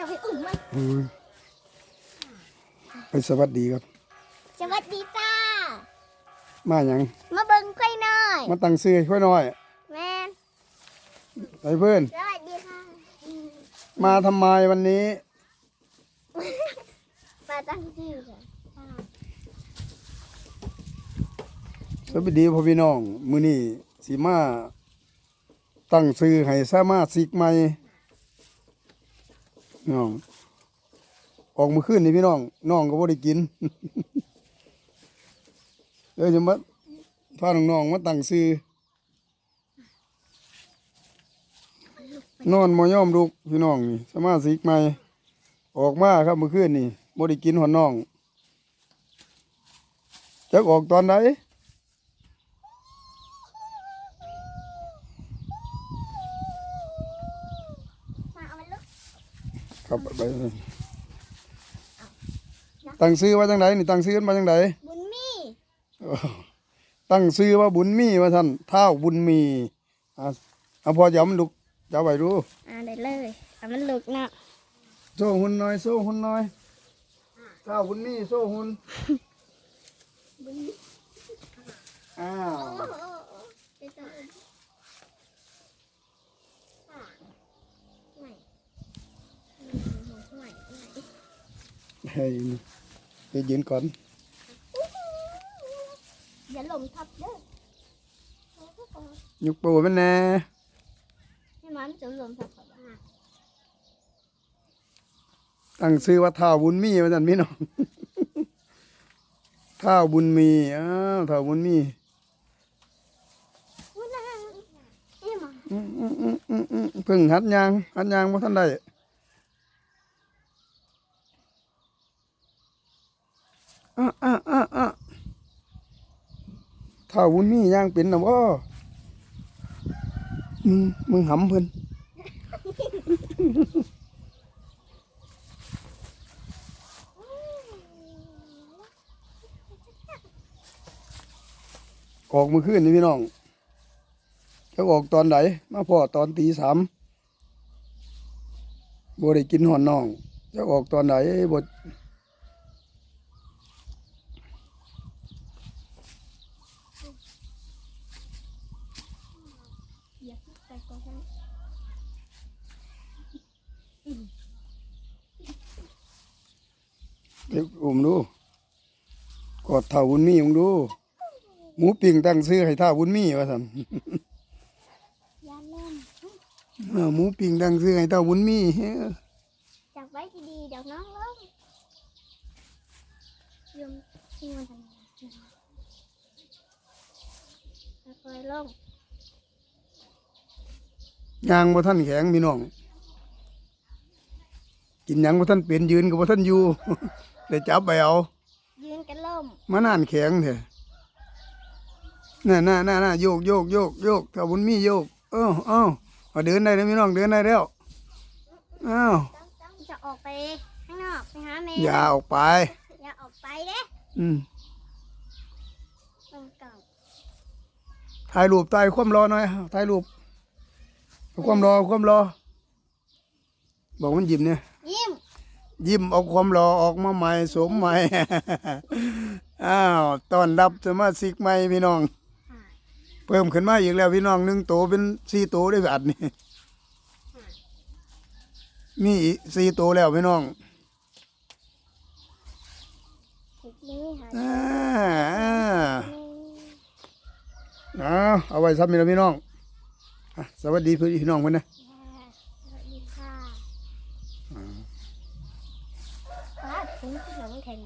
จะไปอุ่มมันอืมไปสวัสดีครับ สวัสดีจ้า มาหยังมาเบิ่งค่อยหน่อยมาตั้งซื้อให้ค่อยน้อย แมนไปเพื่อน สวัสดีค่ะอืมมาทำไมวันนี้ มาตั้งชื่อจ้ะสวัสดีพ่อพี่น้อง มื้อนี้สิมา ตั้งซื้อให้สามารถสิกใหม่ น้องออกมื้อคืนนี่พี่น้องน้องก็บ่ได้กินเดี๋ยวจะมาพาน้องๆมาตั้งซื้อนอนบ่ยอมลุกพี่น้องนี่สมาชิกใหม่ออกมาครับมื้อคืนนี่บ่ได้กินหอนน้องจักออกตอนใดมาเอามันลูก ครับไปเลยตั้งซื้อว่าจังไดนี่ตั้งซื้อมาจังไดบุญมีตั้งซื้อว่าบุญมีว่าท่านเท้าบุญมีอะเอาพอจะเอามันลุกจะเอาไปดูอ่าได้เลยเอามันลูกเนาะโซ่หุ่นหน่อยโซ่หุ่นหน่อยเท้าบุญมีโซ่หุ่นอ้าว โอ้โหเดี๋ยวจะอุ่มอ่าไม่อืมไม่ไม่ ให้ไปยืนก่อนอย่าหล่มทับเด้อยกปูมันแน่ให้มันจะหล่มทับก่อนอะตั้งซื้อว่าเท้าบุญมีว่าท่านพี่น้องเท้าบุญมีอ้าวเท้าบุญมีอุ้ยนั่นนี่มาอืมอืมอืมอืมอืมเพิ่งหัดยางหัดยางว่าท่านได้ ถ้าบุญมียางเป็นนะบ่ามึงมึงหำเพิ่นออกมื่อคืนนี่พี่น้องจะออกตอนไหนมาพ่อตอนตีสามบได้กินหอนน้องจะออกตอนไหนบ่อ ย่าไปก่อนนะเด็กอุ้มดู กอดเท่าบุญมีมึงดู หมูปิ้งตั้งซื้อให้เท่าบุญมีว่าซั่นอย่าเล่นเออหมูปิ้งตั้งซื้อให้เท่าบุญมีเฮ้อจับไว้ดีๆเดี๋ยวน้องล้มยมที่มันทำงานค่อยๆลง ยางบ่ท่านแข็งพี่น้อง กินหยังบ่ท่านเป็นยืนก็บ่ท่านอยู่ได้จับไปเอา ยืนกันล่มมานานแข็งแท้น่ะน่ะน่ะน่ะโยกโยกโยกโยกถ้าบุญมีโยก เอ้าเอ้าเอาเดินได้แล้วพี่น้องเดินได้แล้วอ้าวต้องจะออกไปข้างนอกไปหาแม่อย่าออกไป อย่าออกไปเด้อืมตรงเก่าถ่ายรูปใต้ความรอหน่อยถ่ายรูป เอาความรอเอาความรอ บอกมันยิ้มเนี่ย ยิ้ม ยิ้มเอาความรอออกมาใหม่สวมใหม่ อ้าวต้อนรับสมาชิกใหม่พี่น้อง เพิ่มขึ้นมาอีกแล้วพี่น้องหนึ่งโตเป็นสี่โตได้แบบนี้มีอีกสี่โตแล้วพี่น้องจริงๆนี่หาอ่าอ่าเอาเอาไว้ซับมีแล้วพี่น้อง อะสวัสดีพี่น้องเพื่อนนะสวัสดีค่ะป้าถุงที่หลังแข็ง